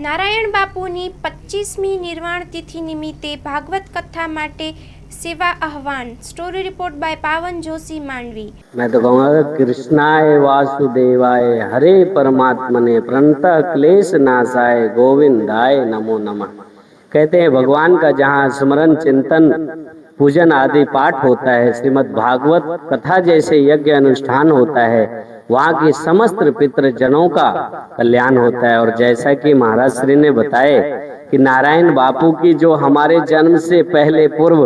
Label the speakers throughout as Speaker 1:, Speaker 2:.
Speaker 1: નારાયણ બાપુની પચીસમી નિર્વાણ તિથિ નિમિત્તે ભાગવત કથા માટે સેવા આહવાન સ્ટોરી રિપોર્ટ બાય પાવન જોશી માંડવી
Speaker 2: मैं तो कहूँगा कृष्णाय वासुदेवाय हरे परमात्मने प्रणत क्लेश नाशाय गोविंदाय नमो नमः कहते हैं भगवान का जहाँ स्मरण चिंतन पूजन आदि पाठ होता है श्रीमद् भागवत कथा जैसे यज्ञ अनुष्ठान होता है वहाँ की समस्त पितृजनों का कल्याण होता है। और जैसा कि महाराज श्री ने बताए कि नारायण बापू की जो हमारे जन्म से पहले पूर्व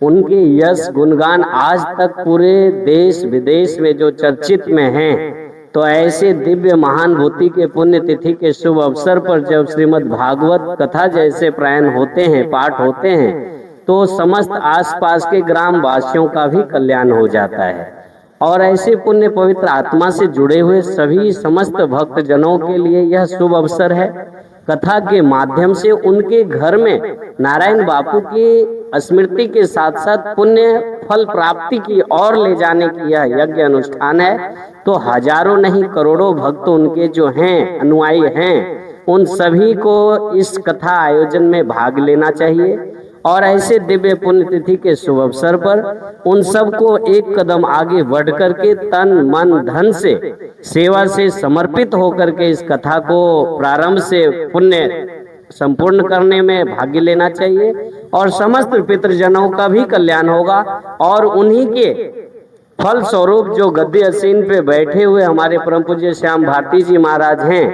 Speaker 2: उनके यश गुणगान आज तक पूरे देश विदेश में जो चर्चित में हैं तो ऐसे दिव्य महानुभूति के पुण्य तिथि के शुभ अवसर पर जब श्रीमद् भागवत कथा जैसे प्रायण होते हैं, पाठ होते हैं तो समस्त आसपास के ग्राम वासियों का भी कल्याण हो जाता है। और ऐसे पुण्य पवित्र आत्मा से जुड़े हुए सभी समस्त भक्त जनों के लिए यह शुभ अवसर है। कथा के माध्यम से उनके घर में नारायण बापू की स्मृति के साथ साथ पुण्य फल प्राप्ति की ओर ले जाने की यह यज्ञ अनुष्ठान है। तो हज़ारों नहीं करोड़ों भक्त उनके जो हैं, अनुयायी हैं, उन सभी को इस कथा आयोजन में भाग लेना चाहिए। और ऐसे दिव्य पुण्यतिथि के शुभ अवसर पर उन सबको एक कदम आगे बढ़ करके तन, मन, धन से सेवा से समर्पित होकर के इस कथा को प्रारंभ से पुण्य संपूर्ण करने में भाग्य लेना चाहिए। और समस्त पितृजनों का भी कल्याण होगा और उन्हीं के फल स्वरूप जो गद्दी असीन पे बैठे हुए हमारे परम पूज्य श्याम भारती जी महाराज हैं,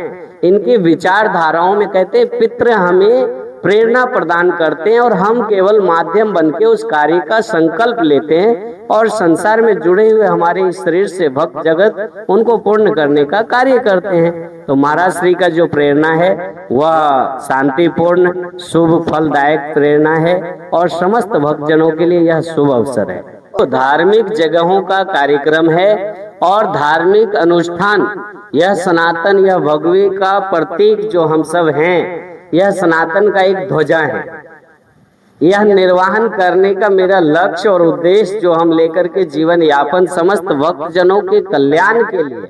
Speaker 2: इनकी विचारधाराओं में कहते हैं, पितृ हमें प्रेरणा प्रदान करते हैं और हम केवल माध्यम बन के उस कार्य का संकल्प लेते हैं और संसार में जुड़े हुए हमारे इस शरीर से भक्त जगत, उनको पूर्ण करने का कार्य करते हैं। तो महाराज श्री का जो प्रेरणा है, वह शांतिपूर्ण, शुभ, फलदायक प्रेरणा है और समस्त भक्तजनों के लिए यह शुभ अवसर है। तो धार्मिक जगहों का कार्यक्रम है और धार्मिक अनुष्ठान, यह सनातन यह भगवी का प्रतीक जो हम सब हैं यह सनातन का एक ध्वजा है। यह निर्वाहन करने का मेरा लक्ष्य और उद्देश्य जो हम लेकर के जीवन यापन समस्त वक्त जनों के कल्याण के लिए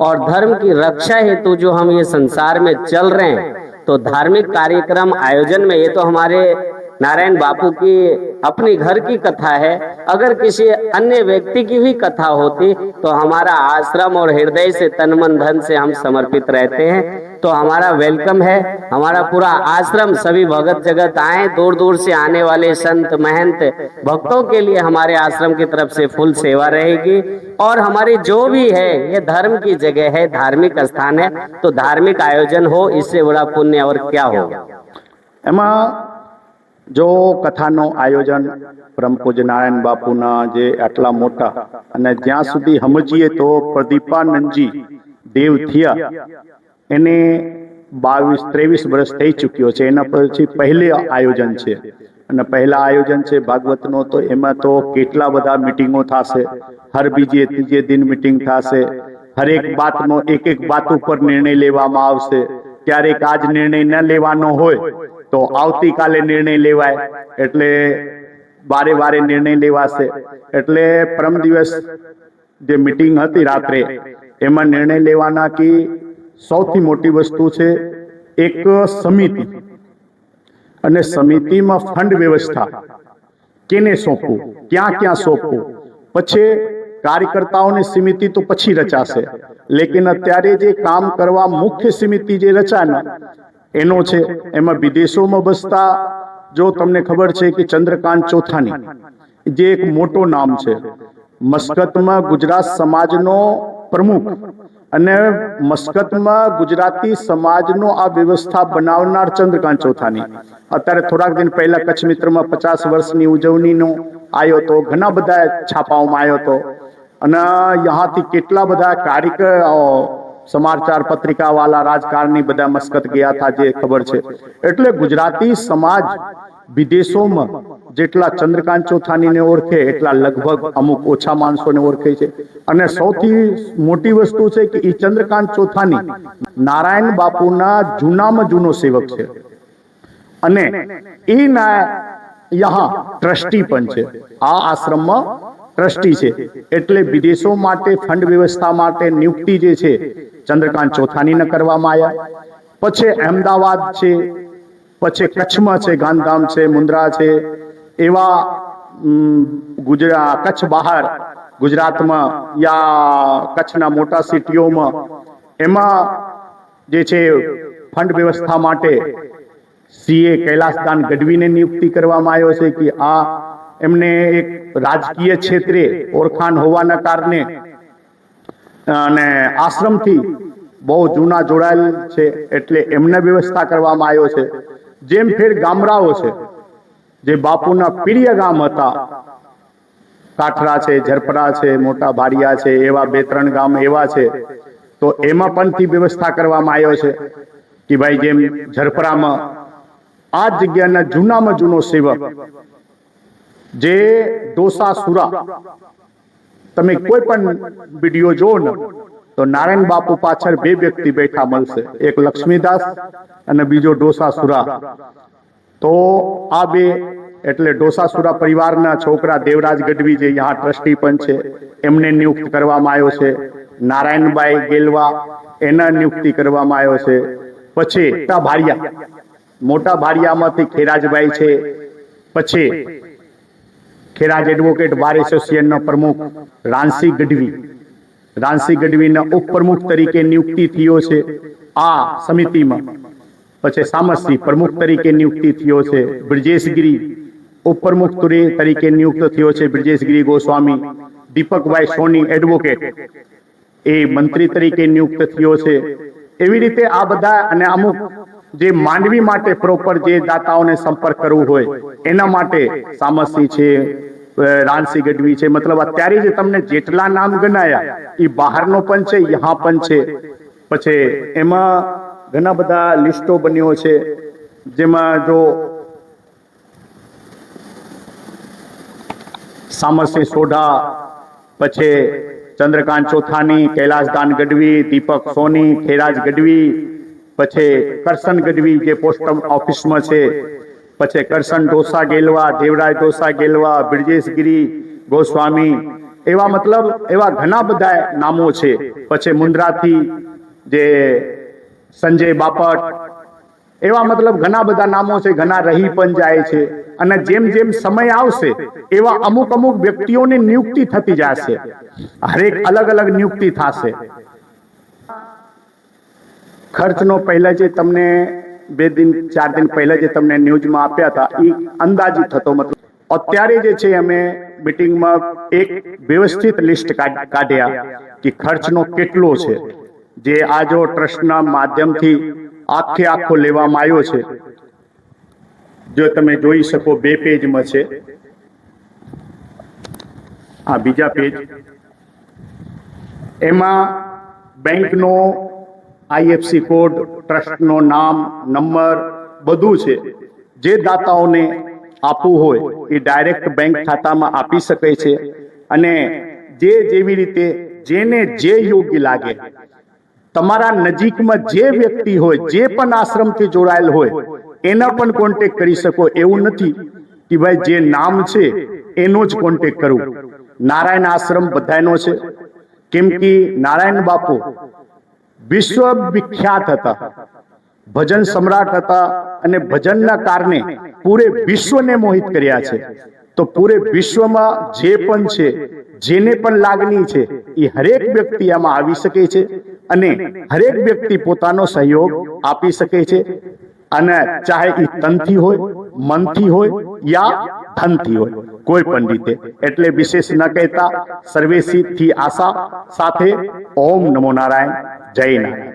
Speaker 2: और धर्म की रक्षा हेतु जो हम ये संसार में चल रहे हैं तो धार्मिक कार्यक्रम आयोजन में ये तो हमारे नारायण बापू की अपने घर की कथा है। अगर किसी अन्य व्यक्ति की भी कथा होती तो हमारा आश्रम और हृदय से तन मन धन से हम समर्पित रहते हैं। तो हमारा वेलकम है हमारा पूरा आश्रम सभी भगत जगत आए दूर दूर से आने वाले संत महंत भक्तों के लिए हमारे आश्रम की तरफ से फुल सेवा रहेगी और हमारी जो भी है ये धर्म की जगह है धार्मिक स्थान है तो धार्मिक आयोजन हो इससे बड़ा पुण्य और क्या होगा
Speaker 3: એમાં જો કથાનો આયોજન પરમ પૂજ્ય નારાયણ બાપુના જે આટલા મોટા અને જ્યાં સુધી સમજીએ તો પ્રદીપાનંદજી દેવ થયા એને બાવીસ, ત્રેવીસ વર્ષ થઈ ચૂક્યો છે. એના પછી પહેલે આયોજન છે. અને પહેલા આયોજન છે ભાગવતનો, તો એમાં તો કેટલા બધા મિટિંગો થશે. હર બીજે, ત્રીજે દિન મિટિંગ થશે. હરેક બાતનો એક એક બાત ઉપર નિર્ણય લેવામાં આવશે. ક્યારેક આજ નિર્ણય ન લેવાનો હોય, તો આવતીકાલે નિર્ણય લેવાય. એટલે વારે વારે નિર્ણય લેવાશે. એટલે પરમ દિવસ જે મિટિંગ હતી રાત્રે, એમાં નિર્ણય લેવાના કે સૌથી મોટી વસ્તુ છે એક સમિતિ. અને સમિતિમાં ફંડ વ્યવસ્થા. કેને સોંપવું? ક્યાં ક્યાં સોંપવું? પછી કાર્યકર્તાઓની સમિતિ તો પછી રચાશે. લેકિન અત્યારે જે કામ કરવા મુખ્ય સમિતિ જે રચાને, એનો છે, એમાં વિદેશોમાં બસતા, જો તમને ખબર છે કે ચંદ્રકાંત ચોથાની, જે એક મોટો નામ છે, મસ્કતમાં ગુજરાત સમાજનો પ્રમુખ. અને મસ્કતમાં ગુજરાતી સમાજનો આ વ્યવસ્થા બનાવનાર ચંદ્રકાંત ચોથાની. અત્યારે થોડાક દિન પહેલા કચ્છ મિત્રમાં પચાસ વર્ષની ઉજવણીનો આવ્યો તો, ઘણા બધા છાપાઓમાં આવ્યો તો. અને યહાથી કેટલા બધા કાર્યકર સમાચાર પત્રિકા વાળા રાજકારણી બધા મસ્કત ગયા હતા, જે ખબર છે. એટલે ગુજરાતી સમાજ વિદેશોમાં જેટલા ચંદ્રકાંત ચોથાનીને ઓળખે, એટલા લગભગ અમુક ઓછા માણસોને ઓળખે છે. અને સૌથી મોટી વસ્તુ છે કે એ ચંદ્રકાંત ચોથાની નારાયણ બાપુના જૂનામાં જૂનો સેવક છે. અને એના યહા ટ્રસ્ટી પણ છે. આ આશ્રમમાં ટ્રસ્ટી છે. એટલે વિદેશો માટે, ફંડ વ્યવસ્થા માટે નિયુક્તિ જે છે, ચંદ્રકાંત ચોથાનીને કરવામાં આવ્યા. પછી અમદાવાદ છે પછી કચ્છમાં છે, ગાંધીધામ છે, મુન્દ્રા છે, એવા ગુજરાત કચ્છ બહાર, ગુજરાતમાં, યા કચ્છના મોટા સિટીઓમાં, એમાં જે છે, ફંડ વ્યવસ્થા માટે સીએ કૈલાસદાન ગઢવીને નિયુક્તિ કરવામાં આવ્યો છે કે આ એમને એક રાજકીય ક્ષેત્રે ઓળખાણ હોવાના કારણે, અને આશ્રમથી બહુ જૂના જોડાયેલ છે, એટલે એમને વ્યવસ્થા કરવામાં આવ્યો છે. જેમ ફેર ગામડાઓ છે. જે બાપુના પ્રિય ગામ હતા. કાઠરા છે ઝરપરા છે મોટા ભાડિયા છે એવા બે ત્રણ ગામ એવા છે. તો એમાં પણ થી વ્યવસ્થા કરવામાં આવ્યો છે કે ભાઈ જેમ ઝરપરામાં આ જગ્યાના જૂનામાં જૂનો સેવક જે ડોસા સુરા તમે કોઈ પણ વીડિયો જોવો ને તો નારાયણ બાપુ પાછળ બે વ્યક્તિ બેઠા મળશે. એક લક્ષ્મીદાસ અને બીજો ડોસાસુરા. તો આ બે એટલે ડોસાસુરા પરિવારના છોકરા દેવરાજ ગઢવી જે यहाँ ટ્રસ્ટી પણ છે, એમને નિયુક્ત કરવામાં આવ્યો છે. નારાયણભાઈ ગેલવા એના નિયુક્તિ કરવામાં આવ્યો છે. પછી મોટા ભાડિયા મોટા ભાડિયામાંથી ખેરાજભાઈ છે. પછી ખેરાજ એડવોકેટ બાર એસોસિએશનના પ્રમુખ રાનસી ગઢવી. રાનસી ગઢવીના ઉપપ્રમુખ તરીકે નિયુક્તિ થયો છે. આ સમિતિમાં પછી સામસી પ્રમુખ તરીકે નિયુક્તિ થયો છે. બ્રજેશગીરી ઉપપ્રમુખ તરી- તરીકે નિયુક્ત થયો છે બ્રજેશગીરી ગોસ્વામી. દીપકભાઈ સોની એડવોકેટ એ મંત્રી તરીકે નિયુક્ત થયો છે. એવી રીતે આ બધા અને અમુક જે માનવી માટે પ્રોપર જે દાતાઓને સંપર્ક કરવું હોય, એના માટે સામસી છે. અ, રાનસી ગઢવી છે મતલબ અત્યારે જે તમને જેટલા નામ ગણાયા એ બહારનો પણ છે યહાં પણ છે પછી એમાં ઘણા બધા લિસ્ટો બન્યો છે જેમાં જો સામરસિંહ સોઢા પછી ચંદ્રકાંત ચોથાની કૈલાસદાન ગઢવી દીપક સોની ખેરાજ ગઢવી પછી કરશન ગઢવી જે પોસ્ટ ઓફિસમાં છે પછી કરશન ઢોસા ગેલવા દેવરાજ ઢોસા ગેલવા, બ્રજેશગીરી, ગોસ્વામી, એવા મતલબ એવા ઘણા બધા નામો છે. પછી મુન્દ્રાથી જે સંજય બાપટ, એવા મતલબ ઘણા બધા નામો છે, ઘણા રહી પણ જાય છે. અને જેમ જેમ સમય આવશે, એવા અમુક અમુક વ્યક્તિઓની નિયુક્તિ થતી જશે. હરેક અલગ અલગ નિયુક્તિ થશે. ખર્ચનો પહેલા જે તમને બે દિન, ચાર દિન પહેલા જે તમને ન્યૂઝમાં આપ્યા હતા, એ અંદાજિત હતો મતલબ. અત્યારે જે છે અમે મિટિંગમાં એક વ્યવસ્થિત લિસ્ટ કાઢ્યા કે ખર્ચનો કેટલો છે, જે આ જો ટ્રસ્ટના માધ્યમથી આખે આખો લેવામાં આવ્યો છે. જો તમે જોઈ શકો બે પેજમાં છે. આ બીજા પેજ. એમાં બેંકનો આઈએફસી કોડ, ટ્રસ્ટનો નામ, નંબર બધું છે. જે દાતાઓને આપવું હોય એ ડાયરેક્ટ બેંક ખાતામાં આપી શકે છે અને જે જેવી રીતે જેને જે યોગ્ય લાગે. તમારા નજીકમાં જે વ્યક્તિ હોય, જે પણ આશ્રમથી જોડાયેલ હોય, એના પણ કોન્ટેક કરી શકો. એવું નથી કે ભાઈ જે નામ છે એનો જ કોન્ટેક કરવું નારાયણ આશ્રમ બધાનો છે. કેમ કે નારાયણ બાપુ વિશ્વ વિખ્યાત હતા. ભજન સમ્રાટ હતા અને ભજનના કારણે પૂરે વિશ્વને મોહિત કર્યા છે. તો પૂરે વિશ્વમાં જે પણ છે, જેને પણ લાગણી છે, એ હરેક વ્યક્તિ આમાં આવી શકે છે અને હરેક વ્યક્તિ પોતાનો સહયોગ આપી શકે છે. અને ચાહે એ તનથી હોય, મનથી હોય યા ધનથી હોય, કોઈ પણ રીતે. એટલે વિશેષ ન કહેતા સર્વેશી થી આશા સાથે ઓમ નમો નારાયણ. જય